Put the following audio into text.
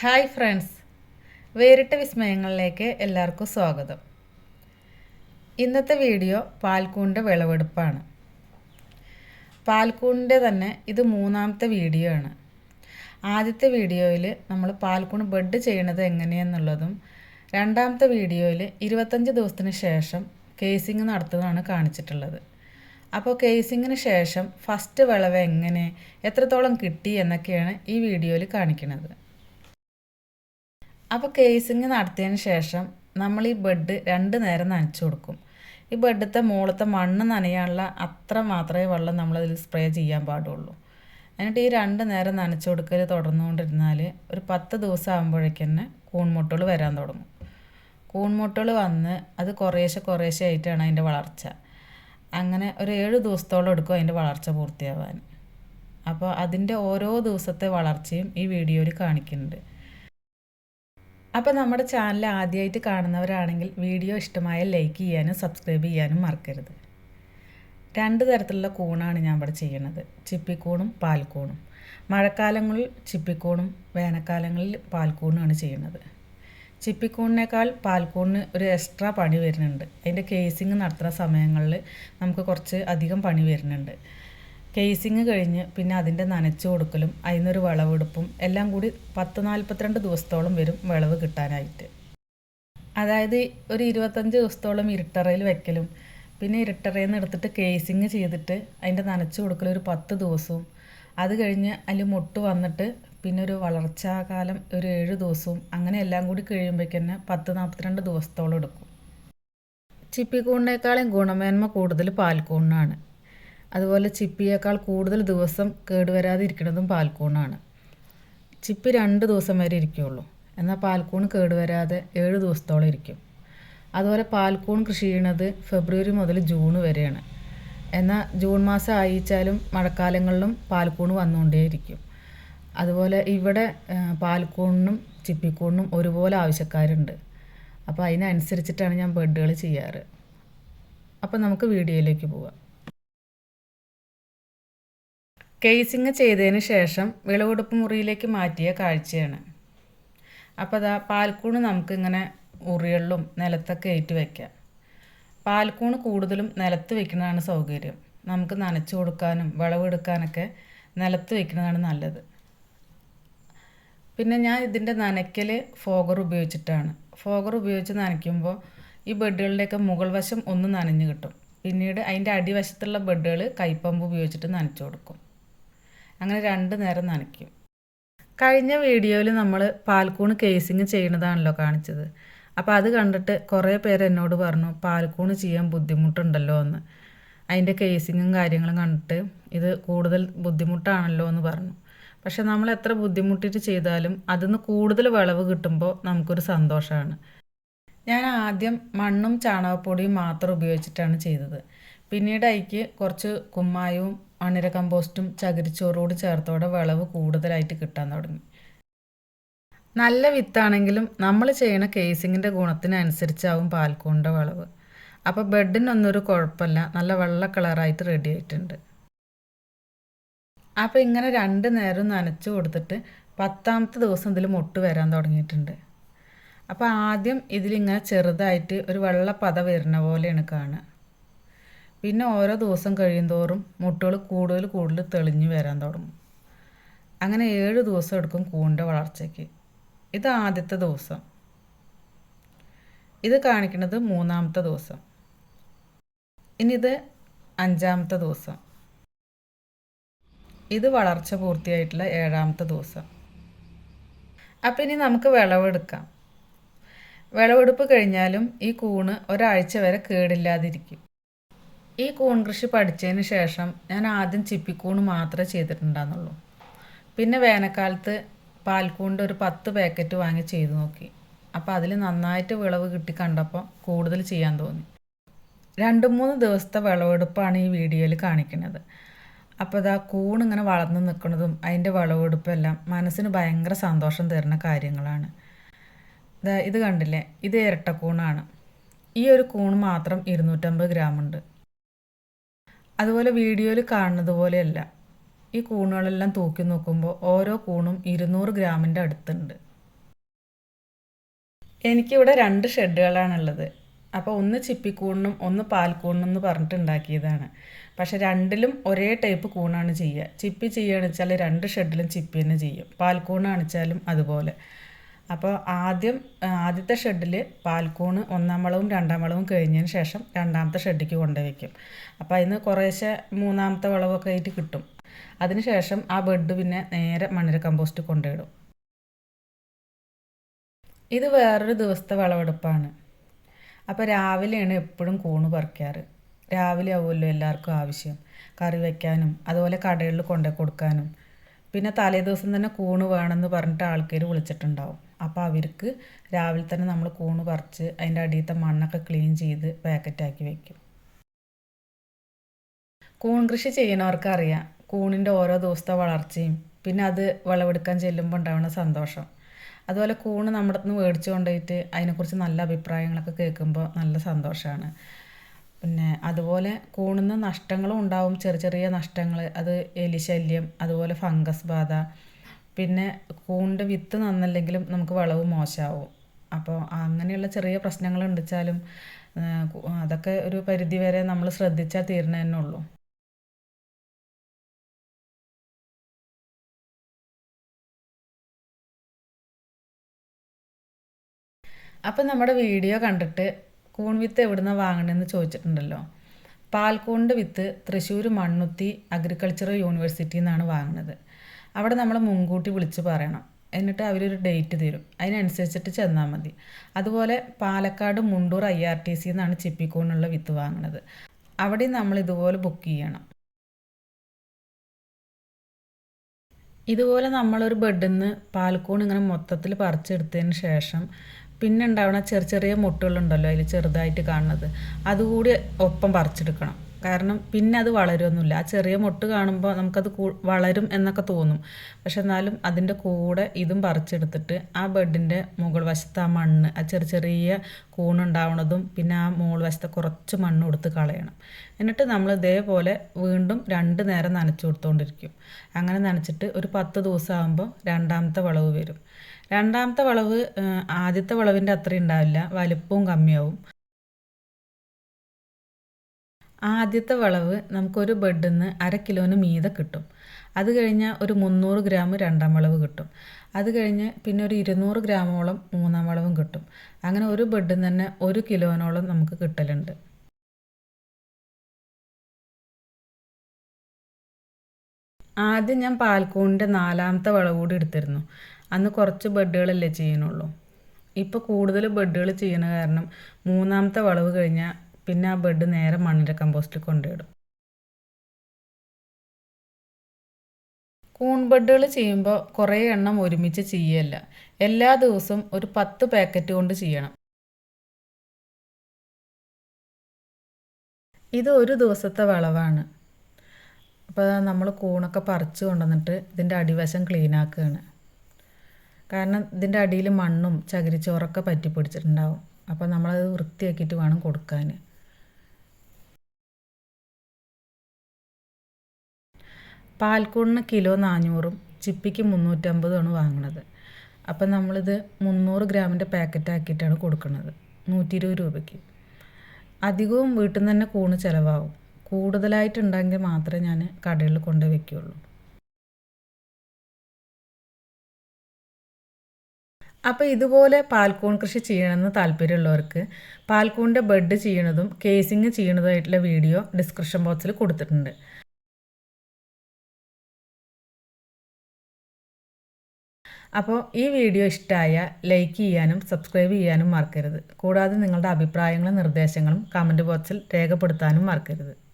Hi friends. വേറിട്ട വിസ്മയങ്ങളിലേക്ക് എല്ലാവർക്കും സ്വാഗതം. ഇന്നത്തെ വീഡിയോ പാൽക്കൂണിന്റെ വിളവെടുപ്പാണ്. പാൽക്കൂണിന്റെ തന്നെ ഇത് മൂന്നാമത്തെ വീഡിയോ ആണ്. ആദ്യത്തെ വീഡിയോയിൽ നമ്മൾ പാൽക്കൂൺ ബെഡ് ചെയ്യണത് എങ്ങനെയെന്നുള്ളതും രണ്ടാമത്തെ വീഡിയോയിൽ ഇരുപത്തഞ്ച് ദിവസത്തിന് ശേഷം കേസിങ് നടത്തുന്നതാണ് കാണിച്ചിട്ടുള്ളത്. അപ്പോൾ കേസിങ്ങിന് ശേഷം ഫസ്റ്റ് വിളവ് എങ്ങനെ എത്രത്തോളം കിട്ടി എന്നൊക്കെയാണ് ഈ വീഡിയോയിൽ കാണിക്കുന്നത് അപ്പോൾ കേസിങ് നടത്തിയതിന് ശേഷം നമ്മൾ ഈ ബെഡ് രണ്ട് നേരം നനച്ചു കൊടുക്കും. ഈ ബെഡത്തെ മുകളത്തെ മണ്ണ് നനയാനുള്ള അത്ര മാത്രമേ വെള്ളം നമ്മളതിൽ സ്പ്രേ ചെയ്യാൻ പാടുള്ളൂ. എന്നിട്ട് ഈ രണ്ട് നേരം നനച്ചു കൊടുക്കൽ തുടർന്നുകൊണ്ടിരുന്നാൽ ഒരു പത്ത് ദിവസം ആകുമ്പോഴേക്കന്നെ കൂൺമുട്ടുകൾ വരാൻ തുടങ്ങും. കൂൺമുട്ടുകൾ വന്ന് അത് കുറേശ്ശെ കുറേശ്ശെ ആയിട്ടാണ് അതിന്റെ വളർച്ച. അങ്ങനെ ഒരു ഏഴ് ദിവസത്തോളം എടുക്കും അതിന്റെ വളർച്ച പൂർത്തിയാവാൻ. അപ്പോൾ അതിന്റെ ഓരോ ദിവസത്തെ വളർച്ചയും ഈ വീഡിയോയിൽ കാണിക്കുന്നുണ്ട്. അപ്പോൾ നമ്മുടെ ചാനൽ ആദ്യമായിട്ട് കാണുന്നവരാണെങ്കിൽ വീഡിയോ ഇഷ്ടമായ ലൈക്ക് ചെയ്യാനും സബ്സ്ക്രൈബ് ചെയ്യാനും മറക്കരുത്. രണ്ട് തരത്തിലുള്ള കൂണാണ് ഞാൻ ഇവിടെ ചെയ്യുന്നത് ചിപ്പിക്കൂണും പാൽക്കൂണും. മഴക്കാലങ്ങളിൽ ചിപ്പിക്കൂണും വേനൽക്കാലങ്ങളിൽ പാൽക്കൂണുമാണ് ചെയ്യുന്നത്. ചിപ്പിക്കൂണിനേക്കാൾ പാൽക്കൂണിന് ഒരു എക്സ്ട്രാ പണി വരുന്നുണ്ട്. അതിന്റെ കേസിങ് നടത്തുന്ന സമയങ്ങളിൽ നമുക്ക് കുറച്ച് അധികം പണി വരുന്നുണ്ട്. കേസിങ് കഴിഞ്ഞ് പിന്നെ അതിന്റെ നനച്ചു കൊടുക്കലും അതിനൊരു വിളവെടുപ്പും എല്ലാം കൂടി പത്ത് നാൽപ്പത്തിരണ്ട് ദിവസത്തോളം വരും വിളവ് കിട്ടാനായിട്ട്. അതായത് ഒരു ഇരുപത്തഞ്ച് ദിവസത്തോളം ഇരുട്ടറയിൽ വെക്കലും പിന്നെ ഇരുട്ടറയിൽ നിന്ന് എടുത്തിട്ട് കേസിങ് ചെയ്തിട്ട് അതിന്റെ നനച്ചു കൊടുക്കൽ ഒരു പത്ത് ദിവസവും. അത് കഴിഞ്ഞ് അതിൽ മുട്ട് വന്നിട്ട് പിന്നെ ഒരു വളർച്ചാകാലം ഒരു ഏഴ് ദിവസവും അങ്ങനെ എല്ലാം കൂടി കഴിയുമ്പോഴേക്കന്നെ പത്ത് നാൽപ്പത്തിരണ്ട് ദിവസത്തോളം എടുക്കും. ചിപ്പിക്കൂണിനേക്കാളും ഗുണമേന്മ കൂടുതൽ പാൽക്കൂണിനാണ് അതുപോലെ ചിപ്പിയേക്കാൾ കൂടുതൽ ദിവസം കേടുവരാതിരിക്കുന്നതും പാൽക്കൂണാണ്. ചിപ്പി രണ്ട് ദിവസം വരെ ഇരിക്കുകയുള്ളൂ എന്നാൽ പാൽക്കൂൺ കേടുവരാതെ ഏഴ് ദിവസത്തോളം ഇരിക്കും. അതുപോലെ പാൽക്കൂൺ കൃഷി ചെയ്യുന്നത് ഫെബ്രുവരി മുതൽ ജൂൺ വരെയാണ്. എന്നാൽ ജൂൺ മാസം ആയിച്ചാലും മഴക്കാലങ്ങളിലും പാൽക്കൂൺ വന്നുകൊണ്ടേയിരിക്കും. അതുപോലെ ഇവിടെ പാൽക്കൂണിനും ചിപ്പിക്കൂണിനും ഒരുപോലെ ആവശ്യക്കാരുണ്ട്. അപ്പോൾ അതിനനുസരിച്ചിട്ടാണ് ഞാൻ ബെഡുകൾ ചെയ്യാറ്. അപ്പോൾ നമുക്ക് വീഡിയോയിലേക്ക് പോവാം. കേസിങ് ചെയ്തതിന് ശേഷം വിളവെടുപ്പ് മുറിയിലേക്ക് മാറ്റിയ കാഴ്ചയാണ്. അപ്പോൾ അതാ പാൽക്കൂണ് നമുക്കിങ്ങനെ ഉറികളിലും നിലത്തൊക്കെ ഏറ്റ് വയ്ക്കാം പാൽക്കൂണ് കൂടുതലും നിലത്ത് വെക്കുന്നതാണ് സൗകര്യം. നമുക്ക് നനച്ചു കൊടുക്കാനും വിളവെടുക്കാനൊക്കെ നിലത്ത് വെക്കുന്നതാണ് നല്ലത്. പിന്നെ ഞാൻ ഇതിന്റെ നനയ്ക്കൽ ഫോഗർ ഉപയോഗിച്ചിട്ടാണ്. ഫോഗർ ഉപയോഗിച്ച് നനയ്ക്കുമ്പോൾ ഈ ബെഡുകളുടെയൊക്കെ മുകൾ വശം ഒന്ന് നനഞ്ഞു കിട്ടും. പിന്നീട് അതിന്റെ അടിവശത്തുള്ള ബെഡുകൾ കൈപ്പമ്പ് ഉപയോഗിച്ചിട്ട് നനച്ചു കൊടുക്കും. അങ്ങനെ രണ്ട് നേരം നനയ്ക്കും. കഴിഞ്ഞ വീഡിയോയിൽ നമ്മൾ പാൽക്കൂണ് കേസിങ് ചെയ്യുന്നതാണല്ലോ കാണിച്ചത്. അപ്പോൾ അത് കണ്ടിട്ട് കുറേ പേര് എന്നോട് പറഞ്ഞു പാൽക്കൂണ് ചെയ്യാൻ ബുദ്ധിമുട്ടുണ്ടല്ലോ എന്ന്. അതിന്റെ കേസിങ്ങും കാര്യങ്ങളും കണ്ടിട്ട് ഇത് കൂടുതൽ ബുദ്ധിമുട്ടാണല്ലോ എന്ന് പറഞ്ഞു. പക്ഷെ നമ്മൾ എത്ര ബുദ്ധിമുട്ടിട്ട് ചെയ്താലും അതിൽ നിന്ന് കൂടുതൽ വിളവ് കിട്ടുമ്പോൾ നമുക്കൊരു സന്തോഷമാണ് ഞാൻ ആദ്യം മണ്ണും ചാണകപ്പൊടിയും മാത്രം ഉപയോഗിച്ചിട്ടാണ് ചെയ്തത്. പിന്നീട് അതിക്ക് കുറച്ച് കുമ്മായവും മണ്ണിര കമ്പോസ്റ്റും ചകിരിച്ചോറോട് ചേർത്തോടെ വിളവ് കൂടുതലായിട്ട് കിട്ടാൻ തുടങ്ങി. നല്ല വിത്താണെങ്കിലും നമ്മൾ ചെയ്യണ കേസിങ്ങിന്റെ ഗുണത്തിനനുസരിച്ചാവും പാൽക്കൂണിന്റെ വിളവ്. അപ്പോൾ ഒരു കുഴപ്പമില്ല. നല്ല വെള്ള കളറായിട്ട് റെഡി ആയിട്ടുണ്ട്. അപ്പോൾ ഇങ്ങനെ രണ്ട് നേരം നനച്ചു കൊടുത്തിട്ട് പത്താമത്തെ ദിവസം ഇതിൽ മുട്ട് വരാൻ തുടങ്ങിയിട്ടുണ്ട്. അപ്പോൾ ആദ്യം ഇതിലിങ്ങനെ ചെറുതായിട്ട് ഒരു വെള്ള വരുന്ന പോലെയാണ് കാണുക. പിന്നെ ഓരോ ദിവസം കഴിയുന്തോറും മുട്ടകൾ കൂടുതൽ കൂടുതൽ തെളിഞ്ഞു വരാൻ തുടങ്ങും. അങ്ങനെ ഏഴ് ദിവസം എടുക്കും കൂണിന്റെ വളർച്ചയ്ക്ക്. ഇത് ആദ്യത്തെ ദിവസം. ഇത് കാണിക്കുന്നത് മൂന്നാമത്തെ ദിവസം. ഇനി ഇത് അഞ്ചാമത്തെ ദിവസം. ഇത് വളർച്ച പൂർത്തിയായിട്ടുള്ള ഏഴാമത്തെ ദിവസം. അപ്പം ഇനി നമുക്ക് വിളവെടുക്കാം. വിളവെടുപ്പ് കഴിഞ്ഞാലും ഈ കൂണ് ഒരാഴ്ച വരെ കേടില്ലാതിരിക്കും. ഈ കൂൺ കൃഷി പഠിച്ചതിന് ശേഷം ഞാൻ ആദ്യം ചിപ്പിക്കൂണ് മാത്രമേ ചെയ്തിട്ടുണ്ടാകുന്നുള്ളൂ പിന്നെ വേനൽക്കാലത്ത് പാൽക്കൂണിന്റെ ഒരു പത്ത് പാക്കറ്റ് വാങ്ങി ചെയ്തു നോക്കി. അപ്പോൾ അതിൽ നന്നായിട്ട് വിളവ് കിട്ടി കണ്ടപ്പോൾ കൂടുതൽ ചെയ്യാൻ തോന്നി. രണ്ട് മൂന്ന് ദിവസത്തെ വിളവെടുപ്പാണ് ഈ വീഡിയോയിൽ കാണിക്കുന്നത്. അപ്പോൾ ഇതാ ഇങ്ങനെ വളർന്നു നിൽക്കുന്നതും അതിന്റെ വിളവെടുപ്പെല്ലാം മനസ്സിന് ഭയങ്കര സന്തോഷം തരുന്ന കാര്യങ്ങളാണ്. ഇത് കണ്ടില്ലേ? ഇത് ഇരട്ടക്കൂണാണ്. ഈ ഒരു കൂൺ മാത്രം ഇരുന്നൂറ്റമ്പത് ഗ്രാം ഉണ്ട് അതുപോലെ വീഡിയോയിൽ കാണുന്നത് പോലെയല്ല. ഈ കൂണുകളെല്ലാം തൂക്കി നോക്കുമ്പോൾ ഓരോ കൂണും ഇരുന്നൂറ് ഗ്രാമിന്റെ അടുത്തുണ്ട്. എനിക്കിവിടെ രണ്ട് ഷെഡുകളാണുള്ളത്. അപ്പോൾ ഒന്ന് ചിപ്പിക്കൂണിനും ഒന്ന് പാൽക്കൂണിനും എന്ന് പറഞ്ഞിട്ട് ഉണ്ടാക്കിയതാണ് പക്ഷേ രണ്ടിലും ഒരേ ടൈപ്പ് കൂണാണ് ചെയ്യുക. ചിപ്പി ചെയ്യുകയാണെന്ന് വെച്ചാൽ രണ്ട് ഷെഡിലും ചിപ്പി തന്നെ ചെയ്യും. പാൽക്കൂണാണെച്ചാലും അതുപോലെ. അപ്പോൾ ആദ്യം ആദ്യത്തെ ഷെഡിൽ പാൽക്കൂണ് ഒന്നാം വളവും രണ്ടാം വളവും കഴിഞ്ഞതിന് ശേഷം രണ്ടാമത്തെ ഷെഡിക്ക് കൊണ്ടുവയ്ക്കും. അപ്പോൾ അതിന് കുറേശ്ശെ മൂന്നാമത്തെ വളവൊക്കെ ആയിട്ട് കിട്ടും. അതിനുശേഷം ആ ബെഡ് പിന്നെ നേരെ മണ്ണിര കമ്പോസ്റ്റ് കൊണ്ടുവിടും ഇത് വേറൊരു ദിവസത്തെ വിളവെടുപ്പാണ്. അപ്പോൾ രാവിലെയാണ് എപ്പോഴും കൂണ് പറിക്കാറ്. രാവിലെ ആവുമല്ലോ എല്ലാവർക്കും ആവശ്യം. കറി വയ്ക്കാനും അതുപോലെ കടകളിൽ കൊണ്ടു കൊടുക്കാനും. പിന്നെ തലേ ദിവസം തന്നെ കൂണ് വേണമെന്ന് പറഞ്ഞിട്ട് ആൾക്കാർ വിളിച്ചിട്ടുണ്ടാവും. അപ്പോൾ അവർക്ക് രാവിലെ തന്നെ നമ്മൾ കൂണ് പറിച്ച് അതിന്റെ അടിയത്തെ മണ്ണൊക്കെ ക്ലീൻ ചെയ്ത് പാക്കറ്റാക്കി വെക്കും. കൂൺ കൃഷി ചെയ്യുന്നവർക്ക് അറിയാം. കൂണിന്റെ ഓരോ ദിവസത്തെ വളർച്ചയും പിന്നെ അത് വിളവെടുക്കാൻ ചെല്ലുമ്പോൾ ഉണ്ടാവുന്ന സന്തോഷം. അതുപോലെ കൂണ് നമ്മുടെ നിന്ന് മേടിച്ചു കൊണ്ടുപോയിട്ട് അതിനെക്കുറിച്ച് നല്ല അഭിപ്രായങ്ങളൊക്കെ കേൾക്കുമ്പോൾ നല്ല സന്തോഷമാണ് പിന്നെ അതുപോലെ കൂണിന്ന് നഷ്ടങ്ങളും ഉണ്ടാവും. ചെറിയ ചെറിയ നഷ്ടങ്ങൾ അത് എലിശല്യം അതുപോലെ ഫംഗസ് ബാധ പിന്നെ കൂണിന്റെ വിത്ത് നന്നല്ലെങ്കിലും നമുക്ക് വിളവ് മോശമാവും. അപ്പോൾ അങ്ങനെയുള്ള ചെറിയ പ്രശ്നങ്ങൾ ഉണ്ടെച്ചാലും അതൊക്കെ ഒരു പരിധി വരെ നമ്മൾ ശ്രദ്ധിച്ചാൽ തീരണേ തന്നെ ഉള്ളൂ. അപ്പം നമ്മുടെ വീഡിയോ കണ്ടിട്ട് കൂൺ വിത്ത് എവിടുന്ന വാങ്ങണമെന്ന് ചോദിച്ചിട്ടുണ്ടല്ലോ. പാൽക്കൂണിന്റെ വിത്ത് തൃശ്ശൂർ മണ്ണുത്തി അഗ്രികൾച്ചറൽ യൂണിവേഴ്സിറ്റിയിൽ നിന്നാണ് വാങ്ങുന്നത് അവിടെ നമ്മൾ മുൻകൂട്ടി വിളിച്ച് പറയണം. എന്നിട്ട് അവരൊരു ഡേറ്റ് തരും. അതിനനുസരിച്ചിട്ട് ചെന്നാൽ മതി. അതുപോലെ Palakkad Mundur I R T C എന്നാണ് ചിപ്പിക്കോണുള്ള വിത്ത് വാങ്ങുന്നത് അവിടെ നമ്മൾ ഇതുപോലെ ബുക്ക് ചെയ്യണം. ഇതുപോലെ നമ്മളൊരു ബെഡിൽ നിന്ന് പാൽക്കൂൺ ഇങ്ങനെ മൊത്തത്തിൽ പറിച്ചെടുത്തതിന് ശേഷം പിന്നെ ഉണ്ടാവുന്ന ചെറിയ ചെറിയ മുട്ടുകളുണ്ടല്ലോ അതിൽ ചെറുതായിട്ട് കാണുന്നത്. അതുകൂടി ഒപ്പം പറിച്ചെടുക്കണം. കാരണം പിന്നെ അത് വളരുമൊന്നുമില്ല ആ ചെറിയ മൊട്ട് കാണുമ്പോൾ നമുക്കത് വളരും എന്നൊക്കെ തോന്നും. പക്ഷെ എന്നാലും അതിന്റെ കൂടെ ഇതും പറിച്ചെടുത്തിട്ട് ആ ബെഡിന്റെ മുകൾ വശത്ത് ആ മണ്ണ് ആ ചെറിയ ചെറിയ കൂണുണ്ടാവണതും പിന്നെ ആ മുകൾ വശത്തെ കുറച്ച് മണ്ണ് കൊടുത്ത് കളയണം. എന്നിട്ട് നമ്മൾ ഇതേപോലെ വീണ്ടും രണ്ട് നേരം നനച്ചു കൊടുത്തുകൊണ്ടിരിക്കും അങ്ങനെ നനച്ചിട്ട് ഒരു പത്ത് ദിവസം ആകുമ്പോൾ രണ്ടാമത്തെ വളവ് വരും. രണ്ടാമത്തെ വളവ് ആദ്യത്തെ വളവിന്റെ അത്രയും ഉണ്ടാവില്ല. വലിപ്പവും കമ്മിയാവും. ആദ്യത്തെ വളവ് നമുക്കൊരു ബെഡിൽ നിന്ന് അര കിലോന് മീതെ കിട്ടും. അത് കഴിഞ്ഞാൽ ഒരു മുന്നൂറ് ഗ്രാം രണ്ടാം വളവ് കിട്ടും. അത് കഴിഞ്ഞ് പിന്നെ ഒരു ഇരുന്നൂറ് ഗ്രാമോളം മൂന്നാം വളവും കിട്ടും. അങ്ങനെ ഒരു ബെഡിൽ തന്നെ ഒരു കിലോനോളം നമുക്ക് കിട്ടലുണ്ട്. ആദ്യം ഞാൻ പാൽക്കൂണിന്റെ നാലാമത്തെ വളവ് കൂടി എടുത്തിരുന്നു. അന്ന് കുറച്ച് ബെഡുകളല്ലേ ചെയ്യണുള്ളൂ ഇപ്പോൾ കൂടുതൽ ബെഡുകൾ ചെയ്യണ കാരണം മൂന്നാമത്തെ വളവ് കഴിഞ്ഞാൽ പിന്നെ ആ ബെഡ് നേരെ മണ്ണിര കമ്പോസ്റ്റിൽ കൊണ്ടുവിടും. കൂൺ ബെഡുകൾ ചെയ്യുമ്പോൾ കുറേ എണ്ണം ഒരുമിച്ച് ചെയ്യല്ല. എല്ലാ ദിവസവും ഒരു പത്ത് പാക്കറ്റ് കൊണ്ട് ചെയ്യണം. ഇത് ഒരു ദിവസത്തെ വളവാണ്. അപ്പോൾ നമ്മൾ കൂണൊക്കെ പറിച്ച് കൊണ്ടുവന്നിട്ട് ഇതിന്റെ അടിവശം ക്ലീൻ ആക്കുകയാണ് കാരണം ഇതിന്റെ അടിയിൽ മണ്ണും ചകിരിച്ചോറൊക്കെ പറ്റി പിടിച്ചിട്ടുണ്ടാവും അപ്പോൾ നമ്മളത് വൃത്തിയാക്കിയിട്ട് വേണം കൊടുക്കാൻ പാൽക്കൂടിന് കിലോ നാനൂറും ചിപ്പിക്ക് മുന്നൂറ്റമ്പതുമാണ് വാങ്ങുന്നത് അപ്പം നമ്മളിത് മുന്നൂറ് ഗ്രാമിന്റെ പാക്കറ്റ് ആക്കിയിട്ടാണ് കൊടുക്കുന്നത് നൂറ്റി ഇരുപത് രൂപയ്ക്ക്. അധികവും വീട്ടിൽ നിന്ന് തന്നെ കൂണ് ചിലവാകും. കൂടുതലായിട്ടുണ്ടെങ്കിൽ മാത്രമേ ഞാൻ കടയിൽ കൊണ്ടുപോയി വയ്ക്കുകയുള്ളൂ അപ്പോൾ ഇതുപോലെ പാൽക്കൂൺ കൃഷി ചെയ്യണമെന്ന് താല്പര്യമുള്ളവർക്ക് പാൽക്കൂണിന്റെ ബെഡ് ചെയ്യണതും കേസിങ് ചെയ്യണതുമായിട്ടുള്ള വീഡിയോ ഡിസ്ക്രിപ്ഷൻ ബോക്സിൽ കൊടുത്തിട്ടുണ്ട്. അപ്പോൾ ഈ വീഡിയോ ഇഷ്ടമായ ലൈക്ക് ചെയ്യാനും സബ്സ്ക്രൈബ് ചെയ്യാനും മറക്കരുത്. കൂടാതെ നിങ്ങളുടെ അഭിപ്രായങ്ങളും നിർദ്ദേശങ്ങളും കമന്റ് ബോക്സിൽ രേഖപ്പെടുത്താനും മറക്കരുത്.